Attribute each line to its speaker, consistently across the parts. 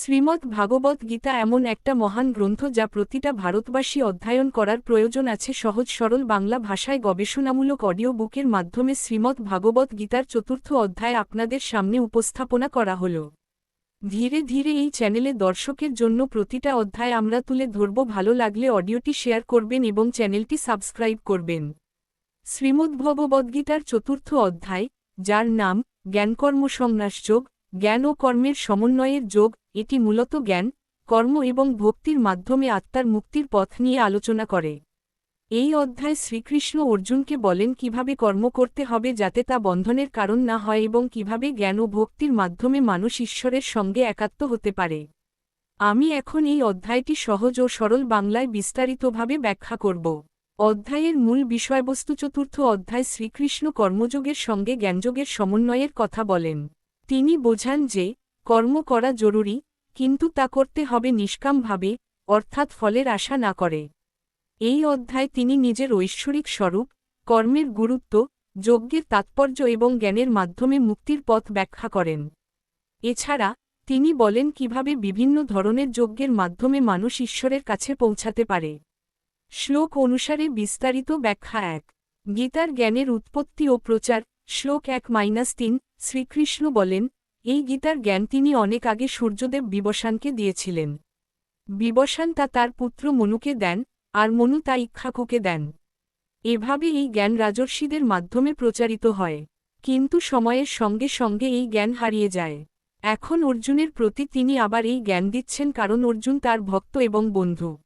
Speaker 1: শ্রীমদ্ ভাগবত গীতা এমন একটা মহান গ্রন্থ যা প্রতিটা ভারতবাসী অধ্যয়ন করার প্রয়োজন আছে। সহজ সরল বাংলা ভাষায় গবেষণামূলক অডিও বুকের মাধ্যমে শ্রীমদ্ ভাগবত গীতার চতুর্থ অধ্যায় আপনাদের সামনে উপস্থাপনা করা হল। ধীরে ধীরে এই চ্যানেলে দর্শকের জন্য প্রতিটা অধ্যায় আমরা তুলে ধরব। ভালো লাগলে অডিওটি শেয়ার করবেন এবং চ্যানেলটি সাবস্ক্রাইব করবেন। শ্রীমদ্ভগবদ্গীতার চতুর্থ অধ্যায়, যার নাম জ্ঞানকর্ম সংন্যাসযোগ জ্ঞান ও কর্মের সমন্বয়ের যোগ, এটি মূলত জ্ঞান, কর্ম এবং ভক্তির মাধ্যমে আত্মার মুক্তির পথ নিয়ে আলোচনা করে। এই অধ্যায় শ্রীকৃষ্ণ অর্জুনকে বলেন কীভাবে কর্ম করতে হবে যাতে তা বন্ধনের কারণ না হয় এবং কীভাবে জ্ঞান ও ভক্তির মাধ্যমে মানুষ ঈশ্বরের সঙ্গে একাত্ম হতে পারে। আমি এখন এই অধ্যায়টি সহজ ও সরল বাংলায় বিস্তারিতভাবে ব্যাখ্যা করব। অধ্যায়ের মূল বিষয়বস্তু চতুর্থ অধ্যায় শ্রীকৃষ্ণ কর্মযোগের সঙ্গে জ্ঞানযোগের সমন্বয়ের কথা বলেন। তিনি বোঝান যে, কর্ম করা জরুরি, কিন্তু তা করতে হবে নিষ্কামভাবে, অর্থাৎ ফলের আশা না করে। এই অধ্যায় তিনি নিজের ঐশ্বরিক স্বরূপ, কর্মের গুরুত্ব, যজ্ঞের তাৎপর্য এবং জ্ঞানের মাধ্যমে মুক্তির পথ ব্যাখ্যা করেন। এছাড়া, তিনি বলেন কীভাবে বিভিন্ন ধরনের যজ্ঞের মাধ্যমে মানুষ ঈশ্বরের কাছে পৌঁছাতে পারে। শ্লোক অনুসারে বিস্তারিত ব্যাখ্যা এক। গীতার জ্ঞানের উৎপত্তি ও প্রচার শ্লোক এক মাইনাস তিন, শ্রীকৃষ্ণ বলেন, এই গীতার জ্ঞান তিনি অনেক আগে সূর্যদেব বিবসানকে দিয়েছিলেন। বিবসান তা তার পুত্র মনুকে দেন, আর মনু তা ইক্ষাকুকে দেন। এভাবে এই জ্ঞান রাজর্ষিদের মাধ্যমে প্রচারিত হয়। কিন্তু সময়ের সঙ্গে সঙ্গে এই জ্ঞান হারিয়ে যায়। এখন অর্জুনের প্রতি তিনি আবার এই জ্ঞান দিচ্ছেন কারণ অর্জুন তার ভক্ত এবং বন্ধু।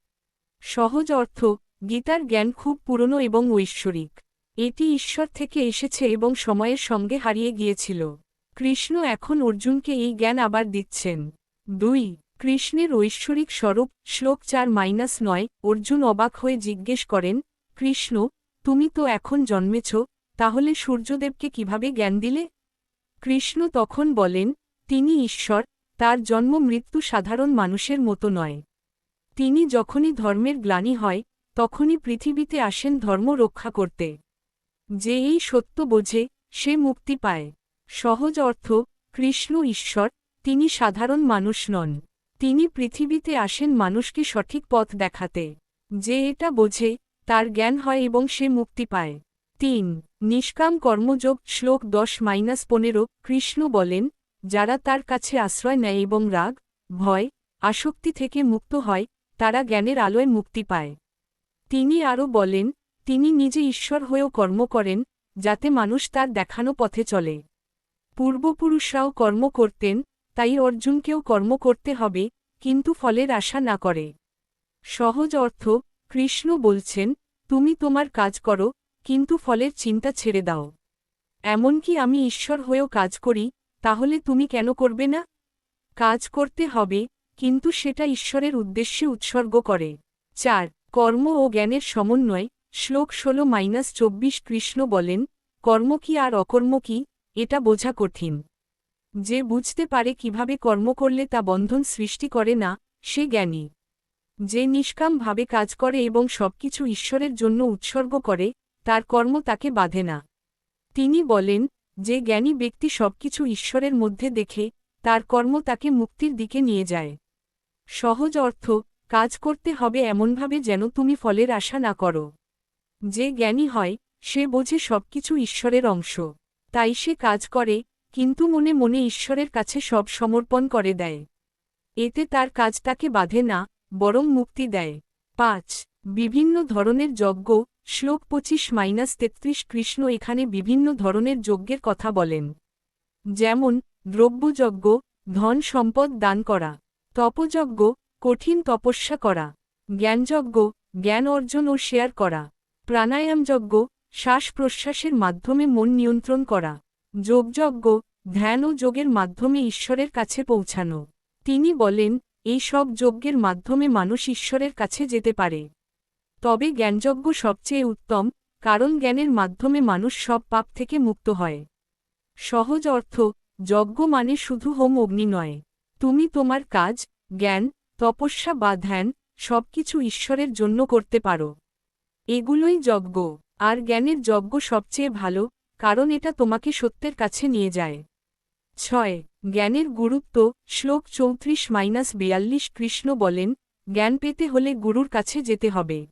Speaker 1: সহজ অর্থ, গীতার জ্ঞান খুব পুরনো এবং ঐশ্বরিক। এটি ঈশ্বর থেকে এসেছে এবং সময়ের সঙ্গে হারিয়ে গিয়েছিল। কৃষ্ণ এখন অর্জুনকে এই জ্ঞান আবার দিচ্ছেন। দুই, কৃষ্ণের ঐশ্বরিক স্বরূপ, শ্লোক চার মাইনাস নয়, অর্জুন অবাক হয়ে জিজ্ঞেস করেন, কৃষ্ণ, তুমি তো এখন জন্মেছ, তাহলে সূর্যদেবকে কীভাবে জ্ঞান দিলে? কৃষ্ণ তখন বলেন, তিনি ঈশ্বর, তার জন্ম মৃত্যু সাধারণ মানুষের মতো নয়। তিনি যখনই ধর্মের গ্লানি হয়, তখনই পৃথিবীতে আসেন ধর্ম রক্ষা করতে। যে এই সত্য বোঝে, সে মুক্তি পায়। সহজ অর্থ, কৃষ্ণ ঈশ্বর, তিনি সাধারণ মানুষ নন। তিনি পৃথিবীতে আসেন মানুষকে সঠিক পথ দেখাতে। যে এটা বোঝে, তার জ্ঞান হয় এবং সে মুক্তি পায়। তিন, নিষ্কাম কর্মযোগ, শ্লোক দশ মাইনাস পনেরো, কৃষ্ণ বলেন, যারা তার কাছে আশ্রয় নেয় এবং রাগ, ভয়, আসক্তি থেকে মুক্ত হয়, তারা জ্ঞানের আলোয় মুক্তি পায়। তিনি আরও বলেন তিনি নিজে ঈশ্বর হয়েও কর্ম করেন, যাতে মানুষ তার দেখানো পথে চলে। পূর্বপুরুষরাও কর্ম করতেন, তাই অর্জুনকেও কর্ম করতে হবে, কিন্তু ফলের আশা না করে। সহজ অর্থ, কৃষ্ণ বলছেন, তুমি তোমার কাজ করো, কিন্তু ফলের চিন্তা ছেড়ে দাও। এমনকি আমি ঈশ্বর হয়েও কাজ করি, তাহলে তুমি কেন করবে না? কাজ করতে হবে, কিন্তু সেটা ঈশ্বরের উদ্দেশ্যে উৎসর্গ করে। চার, কর্ম ও জ্ঞানের সমন্বয় শ্লোক ষোলো মাইনাস চব্বিশ কৃষ্ণ বলেন, কর্ম কি আর অকর্ম কি? এটা বোঝা কঠিন। যে বুঝতে পারে কীভাবে কর্ম করলে তা বন্ধন সৃষ্টি করে না, সে জ্ঞানী। যে নিষ্কামভাবে কাজ করে এবং সবকিছু ঈশ্বরের জন্য উৎসর্গ করে, তার কর্ম তাকে বাধে না। তিনি বলেন, যে জ্ঞানী ব্যক্তি সবকিছু ঈশ্বরের মধ্যে দেখে, তার কর্ম তাকে মুক্তির দিকে নিয়ে যায়। সহজ অর্থ, কাজ করতে হবে এমনভাবে যেন তুমি ফলের আশা না করো। যে জ্ঞানী হয়, সে বোঝে সবকিছু ঈশ্বরের অংশ। তাই সে কাজ করে, কিন্তু মনে মনে ঈশ্বরের কাছে সব সমর্পণ করে দেয়। এতে তার কাজ তাকে বাধে না, বরং মুক্তি দেয়। পাঁচ, বিভিন্ন ধরনের যজ্ঞ, শ্লোক পঁচিশ মাইনাস তেত্রিশ কৃষ্ণ এখানে বিভিন্ন ধরনের যজ্ঞের কথা বলেন। যেমন, দ্রব্যযজ্ঞ, ধন সম্পদ দান করা, তপযজ্ঞ, কঠিন তপস্যা করা, জ্ঞানযজ্ঞ, জ্ঞান অর্জন ও শেয়ার করা। প্রাণায়ামযজ্ঞ শ্বাস প্রশ্বাসের মাধ্যমে মন নিয়ন্ত্রণ করা, যোগযজ্ঞ, ধ্যান ও যোগের মাধ্যমে ঈশ্বরের কাছে পৌঁছানো। তিনি বলেন, এই সব যজ্ঞের মাধ্যমে মানুষ ঈশ্বরের কাছে যেতে পারে। তবে জ্ঞানযজ্ঞ সবচেয়ে উত্তম, কারণ জ্ঞানের মাধ্যমে মানুষ সব পাপ থেকে মুক্ত হয়। সহজ অর্থ, যজ্ঞ মানে শুধু হোম অগ্নি নয়। তুমি তোমার কাজ, জ্ঞান, তপস্যা বা ধ্যান, সবকিছু ঈশ্বরের জন্য করতে পারো। এগুলোই যজ্ঞ। আর জ্ঞানের যজ্ঞ সবচেয়ে ভালো, কারণ এটা তোমাকে সত্যের কাছে নিয়ে যায়। ছয়, জ্ঞানের গুরুত্ব, শ্লোক চৌত্রিশ মাইনাস বিয়াল্লিশ কৃষ্ণ বলেন, জ্ঞান পেতে হলে গুরুর কাছে যেতে হবে।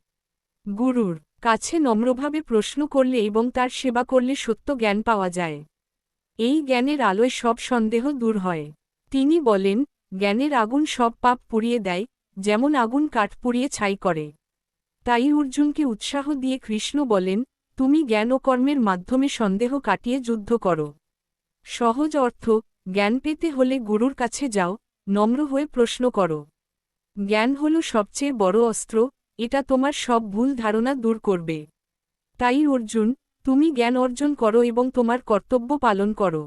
Speaker 1: গুরুর কাছে নম্রভাবে প্রশ্ন করলে এবং তার সেবা করলে সত্য জ্ঞান পাওয়া যায়। এই জ্ঞানের আলোয় সব সন্দেহ দূর হয়। তিনি বলেন, জ্ঞানের আগুন সব পাপ পুড়িয়ে দেয়, যেমন আগুন কাঠ পুড়িয়ে ছাই করে। তাই অর্জুনকে উৎসাহ দিয়ে কৃষ্ণ বলেন, তুমি জ্ঞান ও কর্মের মাধ্যমে সন্দেহ কাটিয়ে যুদ্ধ করো। সহজ অর্থ, জ্ঞান পেতে হলে গুরুর কাছে যাও, নম্র হয়ে প্রশ্ন করো। জ্ঞান হল সবচেয়ে বড় অস্ত্র, এটা তোমার সব ভুল ধারণা দূর করবে। তাই অর্জুন, তুমি জ্ঞান অর্জন করো এবং তোমার কর্তব্য পালন করো।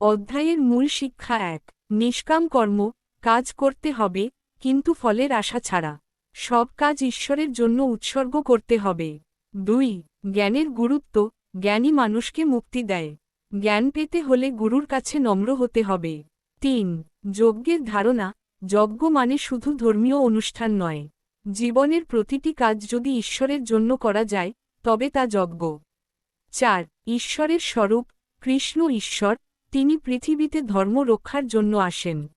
Speaker 1: অধ্যায়ের মূল শিক্ষা এক, নিষ্কাম কর্ম, কাজ করতে হবে, কিন্তু ফলের আশা ছাড়া। সব কাজ ঈশ্বরের জন্য উৎসর্গ করতে হবে। দুই, জ্ঞানের গুরুত্ব, জ্ঞানী মানুষকে মুক্তি দেয়। জ্ঞান পেতে হলে গুরুর কাছে নম্র হতে হবে। তিন, যজ্ঞের ধারণা, যজ্ঞ মানে শুধু ধর্মীয় অনুষ্ঠান নয়। জীবনের প্রতিটি কাজ যদি ঈশ্বরের জন্য করা যায়, তবে তা যজ্ঞ। চার, ঈশ্বরের স্বরূপ, কৃষ্ণ ঈশ্বর, তিনি পৃথিবীতে ধর্ম রক্ষার জন্য আসেন।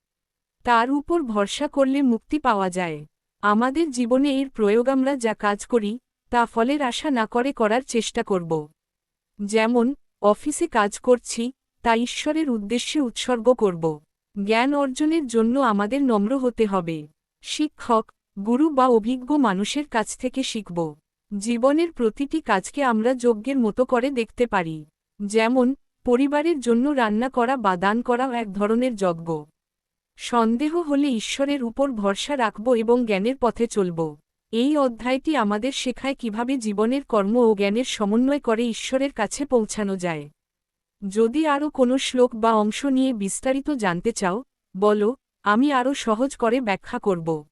Speaker 1: তার উপর ভরসা করলে মুক্তি পাওয়া যায়। আমাদের জীবনে এর প্রয়োগ আমরা যা কাজ করি, তা ফলের আশা না করে করার চেষ্টা করব। যেমন, অফিসে কাজ করছি, তা ঈশ্বরের উদ্দেশ্যে উৎসর্গ করব। জ্ঞান অর্জনের জন্য আমাদের নম্র হতে হবে। শিক্ষক, গুরু বা অভিজ্ঞ মানুষের কাছ থেকে শিখব। জীবনের প্রতিটি কাজকে আমরা যজ্ঞের মতো করে দেখতে পারি। যেমন, পরিবারের জন্য রান্না করা বা দান করাও এক ধরনের যজ্ঞ। সন্দেহ হলে ঈশ্বরের উপর ভরসা রাখব এবং জ্ঞানের পথে চলব। এই অধ্যায়টি আমাদের শেখায় কীভাবে জীবনের কর্ম ও জ্ঞানের সমন্বয় করে ঈশ্বরের কাছে পৌঁছানো যায়। যদি আরও কোনো শ্লোক বা অংশ নিয়ে বিস্তারিত জানতে চাও, বলো, আমি আরও সহজ করে ব্যাখ্যা করব।